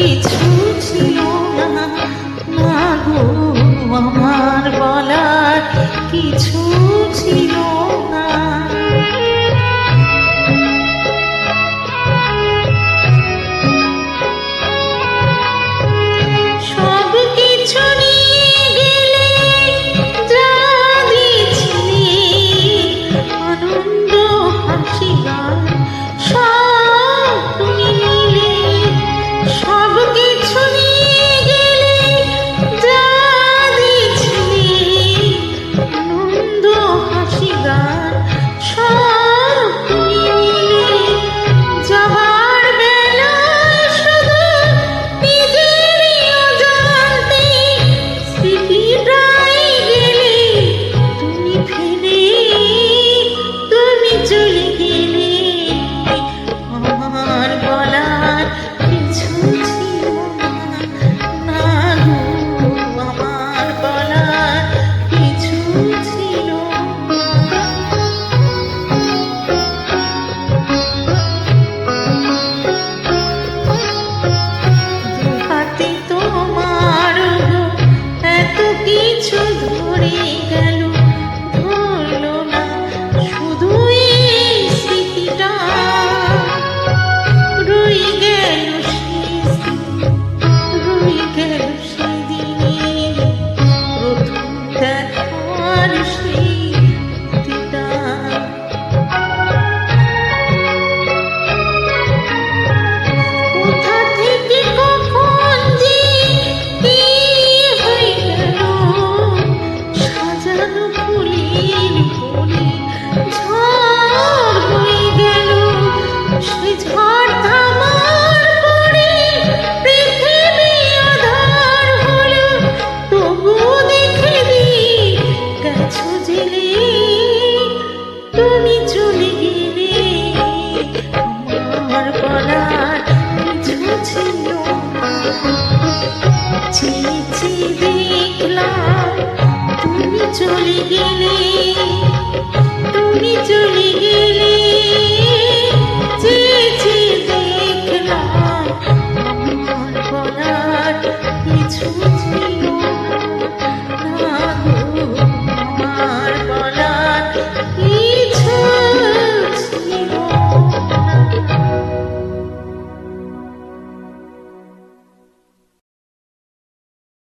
কিছু ছিল না। মাগো আমার বলার কিছু ছিল চেয়ে দেখলাম তুমি চলে গেলে